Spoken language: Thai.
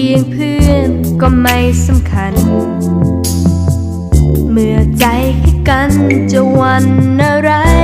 พียงเพื่อนก็ไม่สำคัญ เมื่อใจให้กันจะวันอะไร